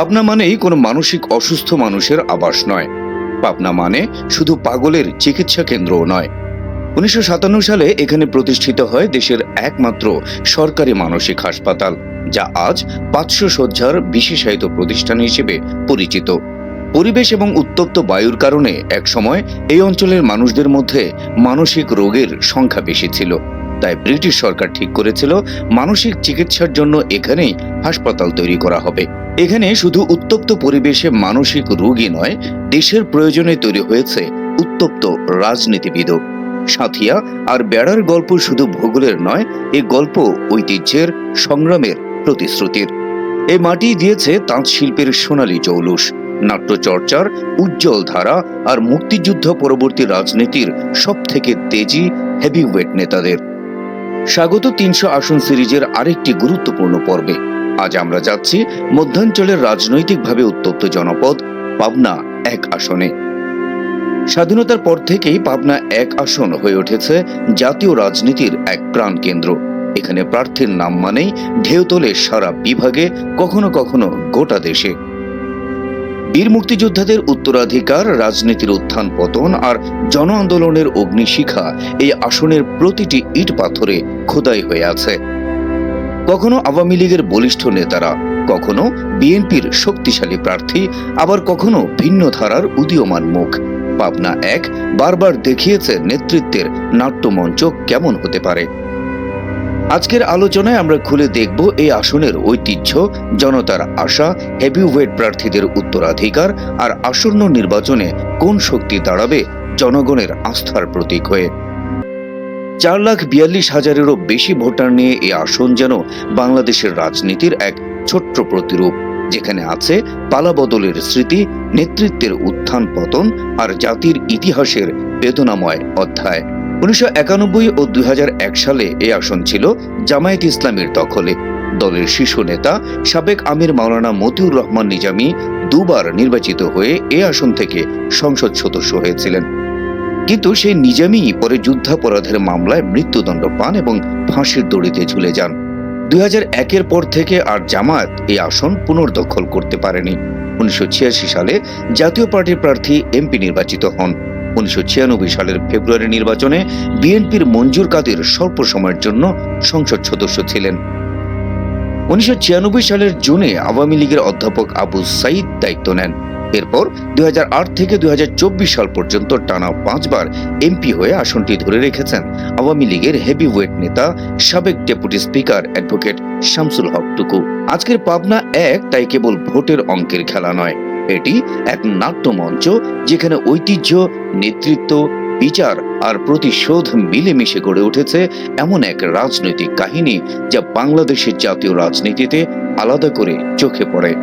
পাবনা মানেই কোনো মানসিক অসুস্থ মানুষের আবাস নয়। পাবনা মানে শুধু পাগলের চিকিৎসা কেন্দ্রও নয়। উনিশশো সালে এখানে প্রতিষ্ঠিত হয় দেশের একমাত্র সরকারি মানসিক হাসপাতাল, যা আজ পাঁচশো শয্যার বিশেষায়িত প্রতিষ্ঠান হিসেবে পরিচিত। পরিবেশ এবং উত্তপ্ত বায়ুর কারণে একসময় এই অঞ্চলের মানুষদের মধ্যে মানসিক রোগের সংখ্যা বেশি ছিল। তাই ব্রিটিশ সরকার ঠিক করেছিল মানসিক চিকিৎসার জন্য এখানেই হাসপাতাল তৈরি করা হবে। এখানে শুধু উত্তপ্ত পরিবেশে মানসিক রোগী নয়, দেশের প্রয়োজনে তৈরি হয়েছে উত্তপ্ত রাজনীতিবিদও। সাথিয়া, আর বেড়ার গল্প শুধু ভূগোলের নয়, এ গল্প ঐতিহ্যের সংগ্রামের প্রতিশ্রুতির। এ মাটি দিয়েছে তাঁত শিল্পের সোনালী জৌলুস, নাট্যচর্চার উজ্জ্বল ধারা আর মুক্তিযুদ্ধ পরবর্তী রাজনীতির সবথেকে তেজি হেভিওয়েট নেতাদের। স্বাগত তিনশো আসন সিরিজের আরেকটি গুরুত্বপূর্ণ পর্বে। আজ আমরা যাচ্ছি মধ্যাঞ্চলের রাজনৈতিকভাবে উত্তপ্ত জনপদ পাবনা এক আসনে। স্বাধীনতার পর থেকেই পাবনা এক আসন হয়ে উঠেছে জাতীয় রাজনীতির এক প্রাণকেন্দ্র এখানে প্রার্থীর নাম মানেই ঢেউ তোলে সারা বিভাগে কখনো কখনো গোটা দেশে। বীর মুক্তিযোদ্ধাদের উত্তরাধিকার, রাজনীতির উত্থান পতন আর জন আন্দোলনের অগ্নিশিখা এই আসনের প্রতিটি ইট পাথরে খোদাই হয়ে আছে। কখনো আওয়ামী লীগের বলিষ্ঠ নেতারা, কখনো বিএনপির শক্তিশালী প্রার্থী, আবার কখনো ভিন্ন ধারার উদীয়মান মুখ। পাবনা এক বারবার দেখিয়েছে নেতৃত্বের নাট্যমঞ্চ কেমন হতে পারে। আজকের আলোচনায় আমরা খুলে দেখব এই আসনের ঐতিহ্য, জনতার আশা হেভিওয়েট প্রার্থীদের উত্তরাধিকার আর আসন্ন নির্বাচনে কোন শক্তি দাঁড়াবে জনগণের আস্থার প্রতীক হয়ে। চার লাখ বিয়াল্লিশ হাজারেরও বেশি ভোটার নিয়ে এই আসন যেন বাংলাদেশের রাজনীতির এক ছোট্ট প্রতিরূপ, যেখানে আছে পালাবদলের স্মৃতি, নেতৃত্বের উত্থান পতন আর জাতির ইতিহাসের বেদনাময় অধ্যায়। উনিশশো একানব্বই ও দুই হাজার এক সালে এই আসন ছিল জামায়াত ইসলামের দখলে। দলের শীর্ষ নেতা সাবেক আমির মাওলানা মতিউর রহমান নিজামী দুবার নির্বাচিত হয়ে এ আসন থেকে সংসদ সদস্য হয়েছিলেন। কিন্তু সেই নিজামী পরে যুদ্ধাপরাধের মামলায় মৃত্যুদণ্ড পান এবং ফাঁসির দড়িতে ঝুলে যান। দুই হাজার একের পর থেকে আর জামায়াত এই আসন পুনর্দখল করতে পারেনি। উনিশশো ছিয়াশি সালে জাতীয় পার্টির প্রার্থী এমপি নির্বাচিত হন। উনিশশো ছিয়ানব্বই সালের ফেব্রুয়ারি নির্বাচনে বিএনপির মঞ্জুর কাদের স্বল্প সময়ের জন্য সংসদ সদস্য ছিলেন। উনিশশো ছিয়ানব্বই সালের জুনে আওয়ামী লীগের অধ্যাপক আবু সাইদ দায়িত্ব নেন। এরপর দুই হাজার আট থেকে দুই হাজার চব্বিশ সাল পর্যন্ত টানা পাঁচবার এমপি হয়ে আসনটি ধরে রেখেছেন। আওয়ামী লীগের হেভিওয়েট নেতা, সাবেক deputy speaker advocate Shamsul Haque Tuku. আজকের পাবনা এক তাই কেবল ভোটের অঙ্কের খেলা নয়। এটি এক নাট্যমঞ্চ যেখানে ঐতিহ্য, নেতৃত্ব, বিচার আর প্রতিশোধ মিলেমিশে গড়ে উঠেছে এমন এক রাজনৈতিক কাহিনী যা বাংলাদেশের জাতীয় রাজনীতিতে আলাদা করে চোখে পড়ে।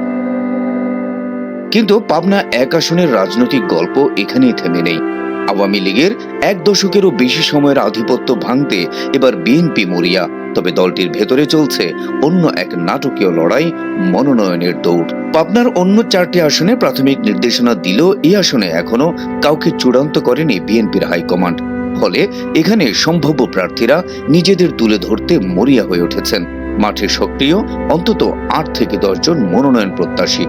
কিন্তু পাবনা এক আসনের রাজনৈতিক গল্প এখানেই থেমে নেই। আওয়ামী লীগের এক দশকেরও বেশি সময়ের আধিপত্য ভাঙতে এবার বিএনপি মরিয়া। তবে দলটির ভেতরে চলছে অন্য এক নাটকীয় লড়াই মনোনয়নের দৌড়। পাবনার অন্য চারটি আসনে প্রাথমিক নির্দেশনা দিলেও এই আসনে এখনও কাউকে চূড়ান্ত করেনি বিএনপির হাইকমান্ড। ফলে এখানে সম্ভাব্য প্রার্থীরা নিজেদের তুলে ধরতে মরিয়া হয়ে উঠেছেন। মাঠে সক্রিয় অন্তত আট থেকে দশজন মনোনয়ন প্রত্যাশী।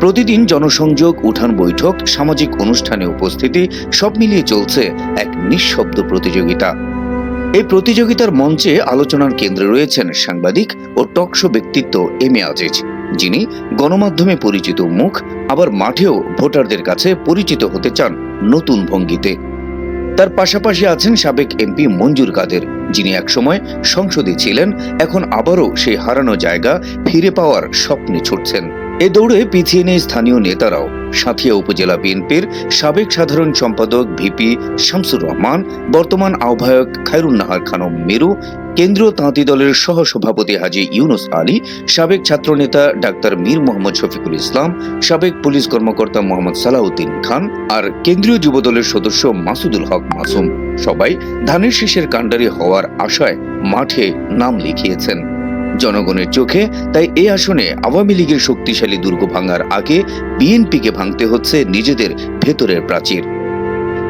প্রতিদিন জনসংযোগ, উঠান বৈঠক, সামাজিক অনুষ্ঠানে উপস্থিতি সব মিলিয়ে চলছে এক নিঃশব্দ প্রতিযোগিতা। এই প্রতিযোগিতার মঞ্চে আলোচনার কেন্দ্রে রয়েছেন সাংবাদিক ও টকশো ব্যক্তিত্ব এম এ আজিজ, যিনি গণমাধ্যমে পরিচিত মুখ, আবার মাঠেও ভোটারদের কাছে পরিচিত হতে চান নতুন ভঙ্গিতে। তার পাশাপাশি আছেন সাবেক এমপি মঞ্জুর কাদের, যিনি একসময় সংসদে ছিলেন, এখন আবারও সেই হারানো জায়গা ফিরে পাওয়ার স্বপ্নে ছুটছেন। এ দৌড়ে পিছিয়ে নেই স্থানীয় নেতারাও। সাথিয়া উপজেলা বিএনপির সাবেক সাধারণ সম্পাদক ভিপি শামসুর রহমান, বর্তমান আহ্বায়ক খায়রুন্নাহার খানম মেরু, কেন্দ্রীয় তাঁতি দলের সহসভাপতি হাজি ইউনুস আলী, সাবেক ছাত্রনেতা ডাক্তার মীর মোহাম্মদ শফিকুল ইসলাম, সাবেক পুলিশ কর্মকর্তা মোহাম্মদ সালাউদ্দিন খান আর কেন্দ্রীয় যুবদলের সদস্য মাসুদুল হক মাসুম। সবাই ধানের শীষের কাণ্ডারি হওয়ার আশায় মাঠে নাম লিখিয়েছেন। জনগণের চোখে, তাই এ আসনে আওয়ামী লীগের শক্তিশালী দুর্গ ভাঙার আগে বিএনপিকে ভাঙতে হচ্ছে নিজেদের ভেতরের প্রাচীর।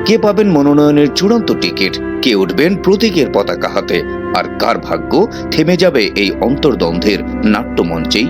কে পাবেন মনোনয়নের চূড়ান্ত টিকিট? কে উঠবেন প্রতীকের পতাকা হাতে? আর কার ভাগ্য থেমে যাবে এই অন্তর্দ্বন্দ্বের নাট্যমঞ্চেই?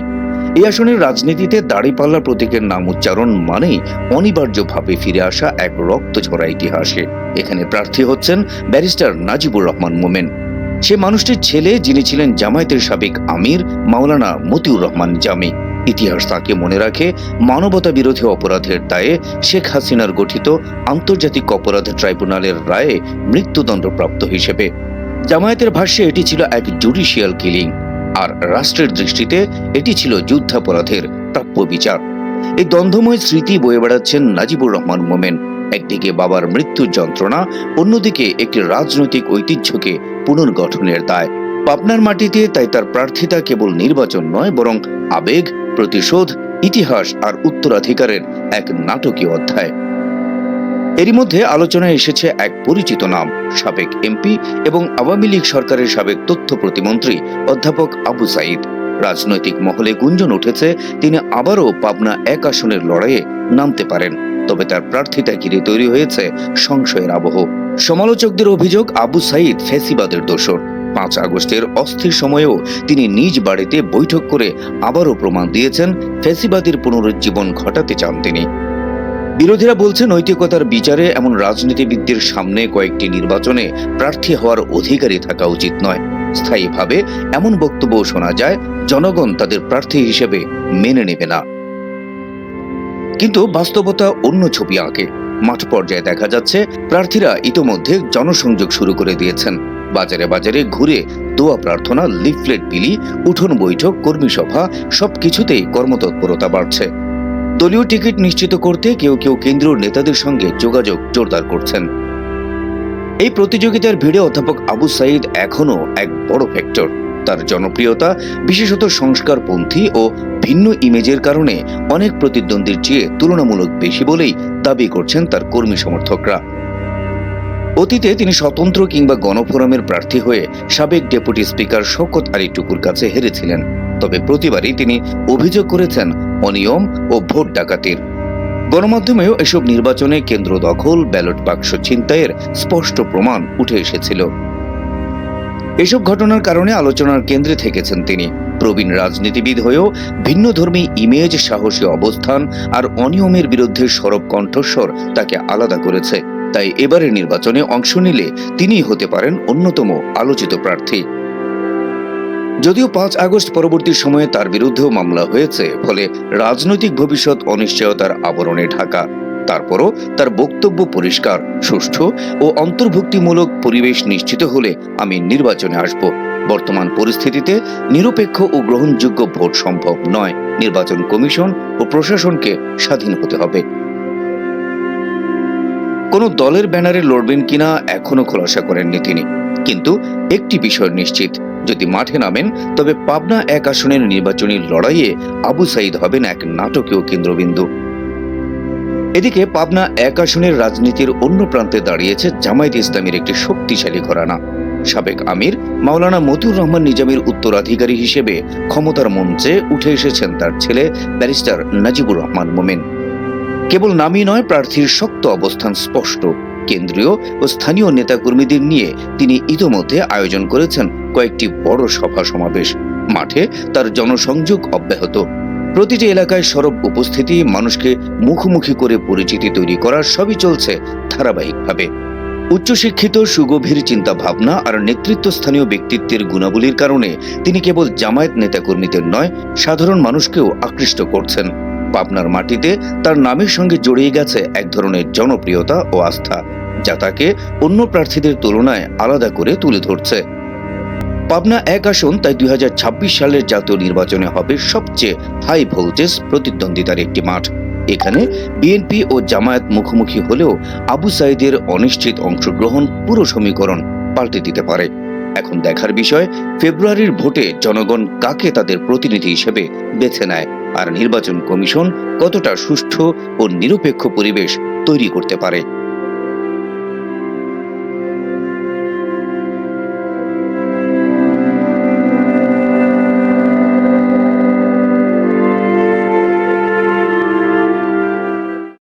এই আসনের রাজনীতিতে দাড়িপাল্লা প্রতীকের নাম উচ্চারণ মানেই অনিবার্যভাবে ফিরে আসা এক রক্ত ঝরা ইতিহাসে। এখানে প্রার্থী হচ্ছেন ব্যারিস্টার নাজিবুর রহমান মোমেন। সে মানুষটির ছেলে যিনি ছিলেন জামায়াতের সাবেক আমির, মাওলানা মতিউর রহমান জামি। ইতিহাস তাকে মনে রাখে মানবতা বিরোধী অপরাধের দায়ে শেখ হাসিনার গঠিত আন্তর্জাতিক অপরাধ ট্রাইব্যুনালের রায়ে মৃত্যুদণ্ডপ্রাপ্ত হিসেবে। জামায়াতের ভাষ্যে এটি ছিল এক জুডিশিয়াল কিলিং, আর রাষ্ট্রের দৃষ্টিতে এটি ছিল যুদ্ধাপরাধের প্রাপ্য বিচার। এই দ্বন্দ্বময় স্মৃতি বয়ে বেড়াচ্ছেন নাজিবুর রহমান মোমেন। একদিকে বাবার মৃত্যুর যন্ত্রণা, অন্যদিকে একটি রাজনৈতিক ঐতিহ্যকে পুনর্গঠনের দায়। পাবনার মাটিতে তাই তার প্রার্থিতা কেবল নির্বাচন নয়, বরং আবেগ, প্রতিশোধ, ইতিহাস আর উত্তরাধিকারের এক নাটকীয় অধ্যায়। এরই মধ্যে আলোচনায় এসেছে এক পরিচিত নাম, সাবেক এমপি এবং আওয়ামী লীগ সরকারের সাবেক তথ্য প্রতিমন্ত্রী অধ্যাপক আবু সাইদ। রাজনৈতিক মহলে গুঞ্জন উঠেছে, তিনি আবারও পাবনা এক আসনের লড়াইয়ে নামতে পারেন, তবে তার প্রার্থিতা ঘিরে তৈরি হয়েছে সংশয়ের আবহ। সমালোচকদের অভিযোগ আবু সাইদ ফেসিবাদের দোষর। পাঁচ আগস্টের অস্থির সময়েও তিনি নিজ বাড়িতে বৈঠক করে আবারও প্রমাণ দিয়েছেন ফেসিবাদের পুনরুজ্জীবন ঘটাতে চান তিনি। বিরোধীরা বলছে নৈতিকতার বিচারে এমন রাজনীতিবিদদের সামনে কয়েকটি নির্বাচনে প্রার্থী হওয়ার অধিকারী থাকা উচিত নয়। স্থায়ীভাবে এমন বক্তব্য শোনা যায়, জনগণ তাদের প্রার্থী হিসেবে মেনে নেবে না। কিন্তু বাস্তবতা অন্য ছবি আঁকে। মাঠ পর্যায়ে দেখা যাচ্ছে, প্রার্থীরা ইতোমধ্যে জনসংযোগ শুরু করে দিয়েছেন। বাজারে বাজারে ঘুরে দোয়া প্রার্থনা, লিফলেট বিলি, উঠোন বৈঠক, কর্মী সভা, সবকিছুতেই কর্মতৎপরতা বাড়ছে। দলীয় টিকিট নিশ্চিত করতে কেউ কেউ কেন্দ্রীয় নেতাদের সঙ্গে যোগাযোগ জোরদার করছেন। এই প্রতিযোগিতার ভিড়ে অধ্যাপক আবু সাইদ এখনও এক বড় ফ্যাক্টর তার জনপ্রিয়তা, বিশেষত সংস্কারপন্থী ও ভিন্ন ইমেজের কারণে অনেক প্রতিদ্বন্দ্বীর চেয়ে তুলনামূলক বেশি বলেই দাবি করছেন তার কর্মী সমর্থকরা। অতীতে তিনি স্বতন্ত্র কিংবা গণফোরামের প্রার্থী হয়ে সাবেক ডেপুটি স্পিকার শওকত আলী টুকুর কাছে হেরেছিলেন। তবে প্রতিবারই তিনি অভিযোগ করেছেন অনিয়ম ও ভোট ডাকাতির। গণমাধ্যমেও এসব নির্বাচনে কেন্দ্র দখল, ব্যালট বাক্স ছিনতাইয়ের স্পষ্ট প্রমাণ উঠে এসেছিল। এসব ঘটনার কারণে আলোচনার কেন্দ্রে থেকেছেন তিনি। প্রবীণ রাজনীতিবিদ হয়েও ভিন্ন ধর্মী ইমেজ, সাহসী অবস্থান আর অনিয়মের বিরুদ্ধে সরব কণ্ঠস্বর তাকে আলাদা করেছে। তাই এবারের নির্বাচনে অংশ নিলে তিনিই হতে পারেন অন্যতম আলোচিত প্রার্থী। যদিও পাঁচ আগস্ট পরবর্তী সময়ে তার বিরুদ্ধেও মামলা হয়েছে, ফলে রাজনৈতিক ভবিষ্যৎ অনিশ্চয়তার আবরণে ঢাকা। তারপরও তার বক্তব্য পরিষ্কার, সুষ্ঠু ও অন্তর্ভুক্তিমূলক পরিবেশ নিশ্চিত হলে আমি নির্বাচনে আসব। বর্তমান পরিস্থিতিতে নিরপেক্ষ ও গ্রহণযোগ্য ভোট সম্ভব নয়। নির্বাচন কমিশন ও প্রশাসনকে স্বাধীন হতে হবে। কোনো দলের ব্যানারে লড়বেন কিনা এখনও খোলাসা করেননি তিনি। কিন্তু একটি বিষয় নিশ্চিত, যদি মাঠে নামেন, তবে পাবনা এক আসনের নির্বাচনী লড়াইয়ে আবু সাইদ হবেন এক নাটকীয় কেন্দ্রবিন্দু। এদিকে পাবনা এক আসনের রাজনীতির অন্য প্রান্তে দাঁড়িয়েছে জামায়াত ইসলামের একটি শক্তিশালী ঘরানা। সাবেক আমির মাওলানা মতিউর রহমান নিজামের উত্তরাধিকারী হিসেবে ক্ষমতার মঞ্চে উঠে এসেছেন তার ছেলে ব্যারিস্টার নাজিবুর রহমান মোমেন। কেবল নামই নয়, প্রার্থীর শক্ত অবস্থান স্পষ্ট। কেন্দ্রীয় ও স্থানীয় নেতাকর্মীদের নিয়ে তিনি ইতোমধ্যে আয়োজন করেছেন কয়েকটি বড় সভা সমাবেশ। মাঠে তার জনসংযোগ অব্যাহত। প্রতিটি এলাকায় সরব উপস্থিতি, মানুষকে মুখোমুখি করে পরিচিতি তৈরি করার সবই চলছে ধারাবাহিকভাবে। উচ্চশিক্ষিত, সুগভীর চিন্তা ভাবনা আর নেতৃত্বস্থানীয় ব্যক্তিত্বের গুণাবলীর কারণে তিনি কেবল জামায়াত নেতাকর্মীদের নয়, সাধারণ মানুষকেও আকৃষ্ট করছেন। পাবনার মাটিতে তার নামের সঙ্গে জড়িয়ে গেছে এক ধরনের জনপ্রিয়তা ও আস্থা, যা তাকে অন্য প্রার্থীদের তুলনায় আলাদা করে তুলে ধরছে। পাবনা এক আসন, তাই দুই হাজার ছাব্বিশ সালের জাতীয় নির্বাচনে হবে সবচেয়ে হাই ভোল্টেজ প্রতিদ্বন্দ্বিতার একটি মাঠ। এখানে বিএনপি ও জামায়াত মুখোমুখি হলেও আবু সাইদের অনিশ্চিত অংশগ্রহণ পুরো সমীকরণ পাল্টে দিতে পারে। এখন দেখার বিষয়, ফেব্রুয়ারির ভোটে জনগণ কাকে তাদের প্রতিনিধি হিসেবে বেছে নেয়? আর নির্বাচন কমিশন কতটা সুষ্ঠু ও নিরপেক্ষ পরিবেশ তৈরি করতে পারে?